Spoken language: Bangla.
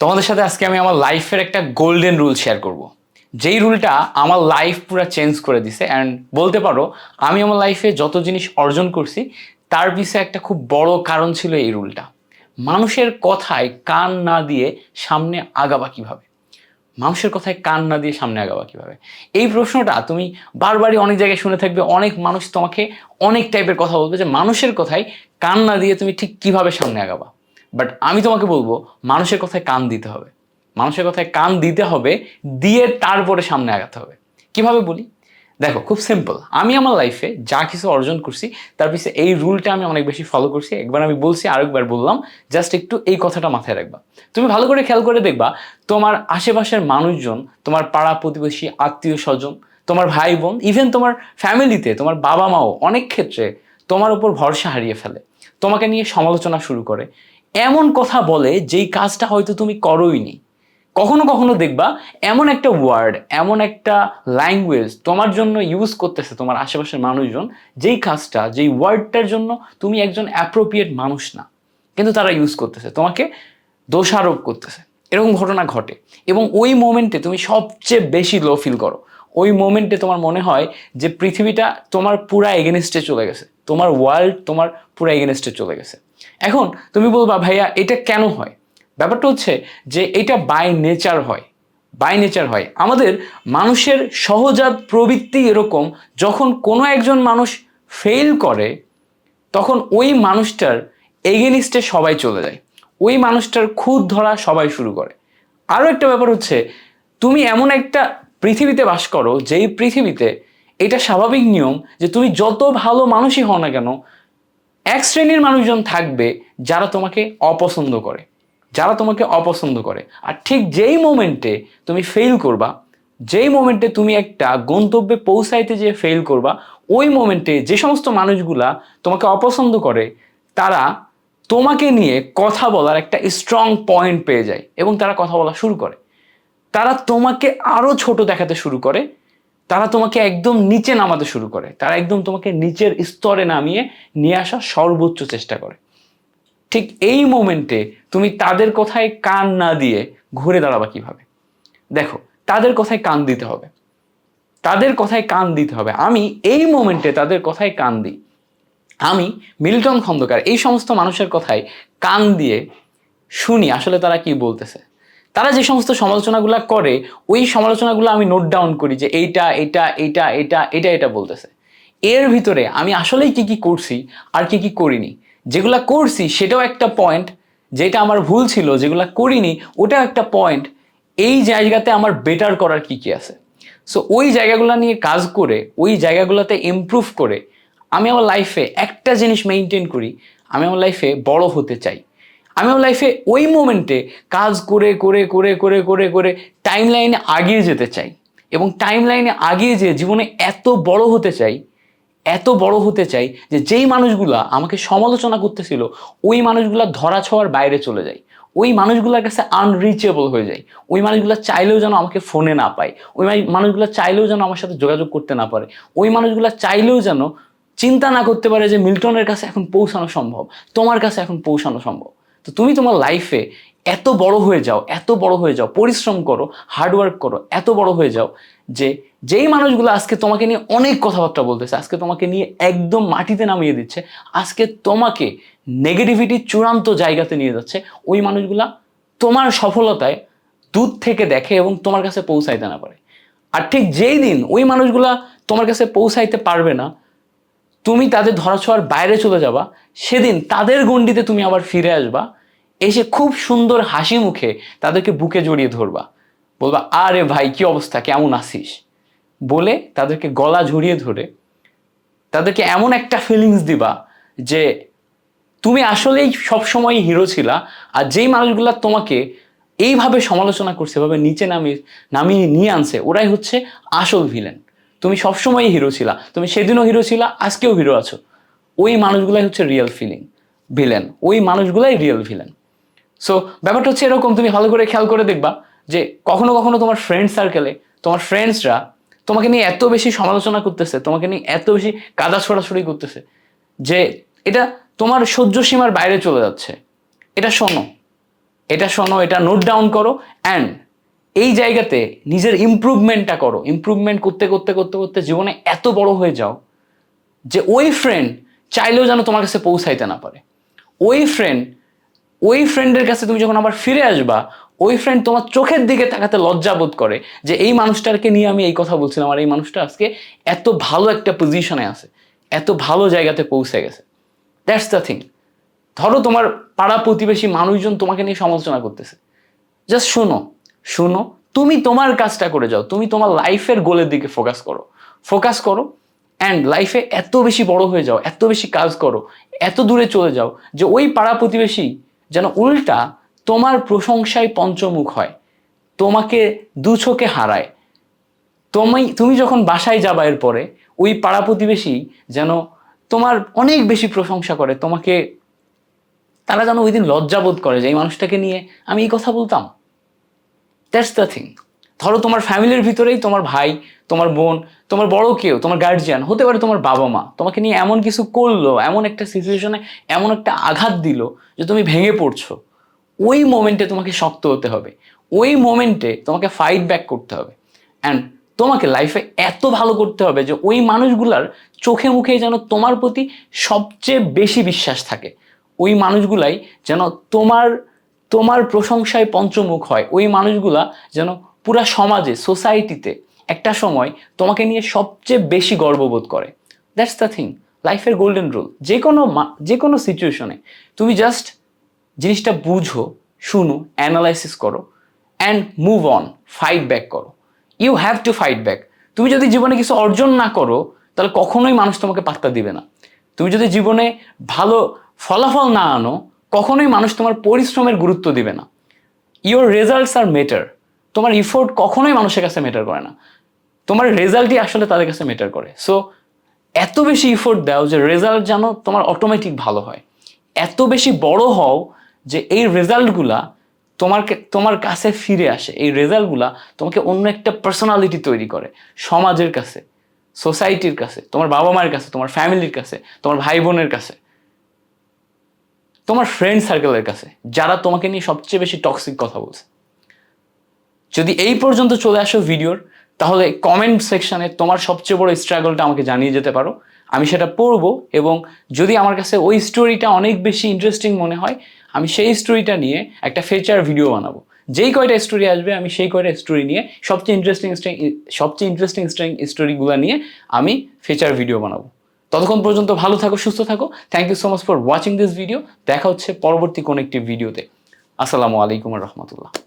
তোমাদের সাথে আজকে আমি আমার লাইফের একটা গোল্ডেন রুল শেয়ার করব। যেই রুলটা আমার লাইফ পুরো চেঞ্জ করে দিছে। অ্যান্ড বলতে পারো, আমি আমার লাইফে যত জিনিস অর্জন করছি, তার পিছনে একটা খুব বড় কারণ ছিল এই রুলটা মানুষের কথায় কান না দিয়ে সামনে আগাবা কীভাবে? মানুষের কথায় কান না দিয়ে সামনে আগাবা কীভাবে? এই প্রশ্নটা তুমি বারবারই অনেক জায়গায় শুনে থাকবে, অনেক মানুষ তোমাকে অনেক টাইপের কথা বলবে যে মানুষের কথায় কান না দিয়ে তুমি ঠিক কীভাবে সামনে আগাবা? বাট আমি তোমাকে বলব, মানুষের কথায় কান দিতে হবে। মানুষের কথায় কান দিতে হবে, দিয়ে তারপরে সামনে আগাতে হবে। কীভাবে বলি? দেখো, খুব সিম্পল আমি আমার লাইফে যা কিছু অর্জন করছি, তার পিছনে এই রুলটা আমি অনেক বেশি ফলো করছি। একবার আমি বলছি, আরেকবার বললাম। জাস্ট একটু এই কথাটা মাথায় রাখবা। তুমি ভালো করে খেয়াল করে দেখবা, তোমার আশেপাশের মানুষজন, তোমার পাড়া প্রতিবেশী, আত্মীয় স্বজন, তোমার ভাই বোন ইভেন তোমার ফ্যামিলিতে তোমার বাবা মাও অনেক ক্ষেত্রে তোমার উপর ভরসা হারিয়ে ফেলে। তোমাকে নিয়ে সমালোচনা শুরু করে। এমন কথা বলে যেই কাজটা হয়তো তুমি করোইনি। কখনো কখনো দেখবা এমন একটা ওয়ার্ড এমন একটা ল্যাঙ্গুয়েজ তোমার জন্য ইউজ করতেছে তোমার আশেপাশের মানুষজন, যেই কাজটা, যেই ওয়ার্ডটার জন্য তুমি একজন অ্যাপ্রোপ্রিয়েট মানুষ না। কিন্তু তারা ইউজ করতেছে, তোমাকে দোষারোপ করতেছে। এরকম ঘটনা ঘটে। এবং ওই মোমেন্টে তুমি সবচেয়ে বেশি লো ফিল করো। ওই মোমেন্টে তোমার মনে হয় যে পৃথিবীটা তোমার পুরা এগেনস্টে চলে গেছে। তোমার ওয়ার্ল্ড তোমার পুরা এগেনস্টে চলে গেছে। এখন তুমি বলবা, ভাইয়া, এটা কেন হয়? ব্যাপারটা হচ্ছে যে এটা বাই নেচার হয়। বাই নেচার হয়। আমাদের মানুষের সহজাত প্রবৃত্তি এরকম, যখন কোনো একজন মানুষ ফেল করে, তখন ওই মানুষটার এগেনিস্টে সবাই চলে যায়। ওই মানুষটার খুদ ধরা সবাই শুরু করে। আরও একটা ব্যাপার হচ্ছে, তুমি এমন একটা পৃথিবীতে বাস করো, যেই পৃথিবীতে এটা স্বাভাবিক নিয়ম যে তুমি যত ভালো মানুষই হও না কেন এক শ্রেণির মানুষজন থাকবে যারা তোমাকে অপছন্দ করে, যারা তোমাকে অপছন্দ করে। আর ঠিক যেই মোমেন্টে তুমি ফেল করবা, যেই মোমেন্টে তুমি একটা গন্তব্যে পৌঁছাইতে যে ফেল করবা, ওই মোমেন্টে যে সমস্ত মানুষগুলা তোমাকে অপছন্দ করে, তারা তোমাকে নিয়ে কথা বলার একটা স্ট্রং পয়েন্ট পেয়ে যায় এবং তারা কথা বলা শুরু করে। তারা তোমাকে আরও ছোট দেখাতে শুরু করে তারা তোমাকে একদম নিচে নামাতে শুরু করে। তারা একদম তোমাকে নিচের স্তরে নামিয়ে নিয়ে আসার সর্বোচ্চ চেষ্টা করে। ঠিক এই মোমেন্টে তুমি তাদের কথায় কান না দিয়ে ঘুরে দাঁড়াবা কীভাবে? দেখো, তাদের কথায় কান দিতে হবে। তাদের কথায় কান দিতে হবে। আমি এই মোমেন্টে তাদের কথায় কান দিই। আমি মিল্টন খন্দকার এই সমস্ত মানুষের কথায় কান দিয়ে শুনি। আসলে তারা কি বলতেছে? তারা যে সমস্ত সমালোচনাগুলো করে, ওই সমালোচনাগুলো আমি নোট ডাউন করি যে এইটা এটা এইটা এটা এটা এটা বলতেছে। এর ভিতরে আমি আসলেই কি কি করছি আর কি কি করিনি। যেগুলা করছি সেটাও একটা পয়েন্ট যেটা আমার ভুল ছিল যেগুলা করিনি, ওটাও একটা পয়েন্ট এই জায়গাতে আমার বেটার করার কি কি আছে? সো ওই জায়গাগুলো নিয়ে কাজ করে, ওই জায়গাগুলোতে ইমপ্রুভ করে, আমি আমার লাইফে একটা জিনিস মেনটেন করি, আমি আমার লাইফে বড় হতে চাই। আমি আমার লাইফে ওই মোমেন্টে কাজ করে করে করে করে করে করে টাইম লাইনে আগিয়ে যেতে চাই। এবং টাইম লাইনে আগিয়ে যেয়ে জীবনে এত বড় হতে চাই, এত বড় হতে চাই যে যেই মানুষগুলা আমাকে সমালোচনা করতেছিল, ওই মানুষগুলা ধরা ছোঁয়ার বাইরে চলে যায়। ওই মানুষগুলোর কাছে আনরিচেবল হয়ে যায়। ওই মানুষগুলো চাইলেও যেন আমাকে ফোনে না পায়। ওই মানুষগুলো চাইলেও যেন আমার সাথে যোগাযোগ করতে না পারে। ওই মানুষগুলো চাইলেও যেন চিন্তা না করতে পারে যে মিল্টনের কাছে এখন পৌঁছানো সম্ভব, তোমার কাছে এখন পৌঁছানো সম্ভব। তো তুমি তোমার লাইফে এত বড় হয়ে যাও, এত বড় হয়ে যাও, পরিশ্রম করো হার্ডওয়ার্ক করো, এত বড় হয়ে যাও যে যেই মানুষগুলো আজকে তোমাকে নিয়ে অনেক কথাবার্তা বলতেছে, আজকে তোমাকে নিয়ে একদম মাটিতে নামিয়ে দিচ্ছে, আজকে তোমাকে নেগেটিভিটি চূড়ান্ত জায়গাতে নিয়ে যাচ্ছে, ওই মানুষগুলা তোমার সফলতায় দূর থেকে দেখে এবং তোমার কাছে পৌঁছাইতে না পারে। আর ঠিক যেই দিন ওই মানুষগুলা তোমার কাছে পৌঁছাইতে পারবে না, তুমি তাদের ধরাছোঁয়ার বাইরে চলে যাবা, সেদিন তাদের গণ্ডিতে তুমি আবার ফিরে আসবা এসে খুব সুন্দর হাসি মুখে তাদেরকে বুকে জড়িয়ে ধরবা। বলবা, আরে ভাই, কি অবস্থা? কেমন আসিস বলে তাদেরকে গলা ঝরিয়ে ধরে তাদেরকে এমন একটা ফিলিংস দিবা যে, তুমি আসলেই সবসময় হিরো ছিলা আর যেই মানুষগুলো তোমাকে এইভাবে সমালোচনা করছে, এভাবে নিচে নামিয়ে নামিয়ে নিয়ে আনছে, ওরাই হচ্ছে আসল ভিলেন তুমি সবসময়ই হিরো ছিলা, তুমি সেদিনও হিরো ছিলা, আজকেও হিরো আছো। ওই মানুষগুলাই হচ্ছে রিয়েল ফিলিং ভিলেন ওই মানুষগুলাই রিয়েল ভিলেন সো ব্যাপারটা হচ্ছে এরকম, তুমি ভালো করে খেয়াল করে দেখবা যে কখনো কখনো তোমার ফ্রেন্ড সার্কেলে তোমার ফ্রেন্ডসরা তোমাকে নিয়ে এত বেশি সমালোচনা করতেছে, তোমাকে নিয়ে এত বেশি কাদা ছড়াছড়ি করতেছে যে এটা তোমার সহ্য সীমার বাইরে চলে যাচ্ছে। এটা শোনো এটা শোনো, এটা নোট ডাউন করো অ্যান্ড এই জায়গাতে নিজের ইমপ্রুভমেন্টটা করো। ইমপ্রুভমেন্ট করতে করতে করতে করতে জীবনে এত বড় হয়ে যাও যে ওই ফ্রেন্ড চাইলেও যেন তোমার কাছে পৌঁছাইতে না পারে। ওই ফ্রেন্ড ওই ফ্রেন্ডের কাছে তুমি যখন আবার ফিরে আসবা, ওই ফ্রেন্ড তোমার চোখের দিকে তাকাতে লজ্জা বোধ করে যে এই মানুষটাকে নিয়ে আমি এই কথা বলছিলাম আর এই মানুষটা আজকে এত ভালো একটা পজিশনে আছে, এত ভালো জায়গাতে পৌঁছে গেছে। দ্যাটস দ্য থিং ধরো তোমার পাড়া প্রতিবেশী মানুষজন তোমাকে নিয়ে সমালোচনা করতেছে। জাস্ট শোনো শোনো, তুমি তোমার কাজটা করে যাও, তুমি তোমার লাইফের গোলের দিকে ফোকাস করো। ফোকাস করো অ্যান্ড লাইফে এত বেশি বড় হয়ে যাও, এত বেশি কাজ করো, এত দূরে চলে যাও যে ওই পাড়া প্রতিবেশী যেন উল্টা তোমার প্রশংসায় পঞ্চমুখ হয়, তোমাকে দু চোখে হারায়। তুমি তুমি যখন বাসায় যাবা এরপরে, ওই পাড়া প্রতিবেশী যেন তোমার অনেক বেশি প্রশংসা করে, তোমাকে, তারা যেন ওই দিন লজ্জাবোধ করে যে এই মানুষটাকে নিয়ে আমি এই কথা বলতাম। দ্যাটস দ্য থিং ধরো তোমার ফ্যামিলির ভিতরেই তোমার ভাই, তোমার বোন, তোমার বড় কেউ, তোমার গার্জিয়ান হতে পারে তোমার বাবা মা, তোমাকে নিয়ে এমন কিছু করল, এমন একটা সিচুয়েশনে এমন একটা আঘাত দিল যে তুমি ভেঙে পড়ছো। ওই মোমেন্টে তোমাকে শক্ত হতে হবে। ওই মোমেন্টে তোমাকে ফাইট ব্যাক করতে হবে। অ্যান্ড তোমাকে লাইফে এত ভালো করতে হবে যে ওই মানুষগুলার চোখে মুখে যেন তোমার প্রতি সবচেয়ে বেশি বিশ্বাস থাকে। ওই মানুষগুলাই যেন তোমার তোমার প্রশংসায় পঞ্চমুখ হয়। ওই মানুষগুলা যেন পুরা সমাজে সোসাইটিতে একটা সময় তোমাকে নিয়ে সবচেয়ে বেশি গর্ববোধ করে। দ্যাটস দ্য থিং লাইফের গোল্ডেন রুল যে কোনো যে কোনো সিচুয়েশনে তুমি জাস্ট জিনিসটা বুঝো, শুনো অ্যানালাইসিস করো and move on fight back করো। You have to fight back তুমি যদি জীবনে কিছু অর্জন না করো, তাহলে কখনোই মানুষ তোমাকে পাত্তা দিবে না। তুমি যদি জীবনে ভালো ফলাফল না আনো, কখনোই মানুষ তোমার পরিশ্রমের গুরুত্ব দিবে না। ইওর রেজাল্টস আর মেটার তোমার ইফোর্ট কখনোই মানুষের কাছে মেটার করে না। তোমার রেজাল্টই আসলে তাদের কাছে মেটার করে। সো এত বেশি ইফোর্ট দাও যে রেজাল্ট যেন তোমার অটোমেটিক ভালো হয়। এত বেশি বড় হও যে এই রেজাল্টগুলা তোমার তোমার কাছে ফিরে আসে। এই রেজাল্টগুলা তোমাকে অন্য একটা পার্সোনালিটি তৈরি করে সমাজের কাছে সোসাইটির কাছে, তোমার বাবা মায়ের কাছে, তোমার ফ্যামিলির কাছে, তোমার ভাই বোনের কাছে, তোমার ফ্রেন্ড সার্কেলের কাছে, যারা তোমাকে নিয়ে সবচেয়ে বেশি টক্সিক কথা বলছে। যদি এই পর্যন্ত চলে আসো ভিডিওর, তাহলে কমেন্ট সেকশনে তোমার সবচেয়ে বড় স্ট্রাগলটা আমাকে জানিয়ে যেতে পারো। আমি সেটা পড়ব এবং যদি আমার কাছে ওই স্টোরিটা অনেক বেশি ইন্টারেস্টিং মনে হয়, আমি সেই স্টোরিটা নিয়ে একটা ফিচার ভিডিও বানাবো। যেই কয়টা স্টোরি আসবে, আমি সেই কয়টা স্টোরি নিয়ে সবচেয়ে ইন্টারেস্টিং সবচেয়ে ইন্টারেস্টিং স্ট্রিং স্টোরিগুলো নিয়ে আমি ফিচার ভিডিও বানাবো। ততক্ষণ পর্যন্ত ভালো থাকো, সুস্থ থাকো। Thank you so much for watching this video দেখা হচ্ছে পরবর্তী কোনো একটি ভিডিওতে আসসালামু আলাইকুম রহমতুল্লাহ।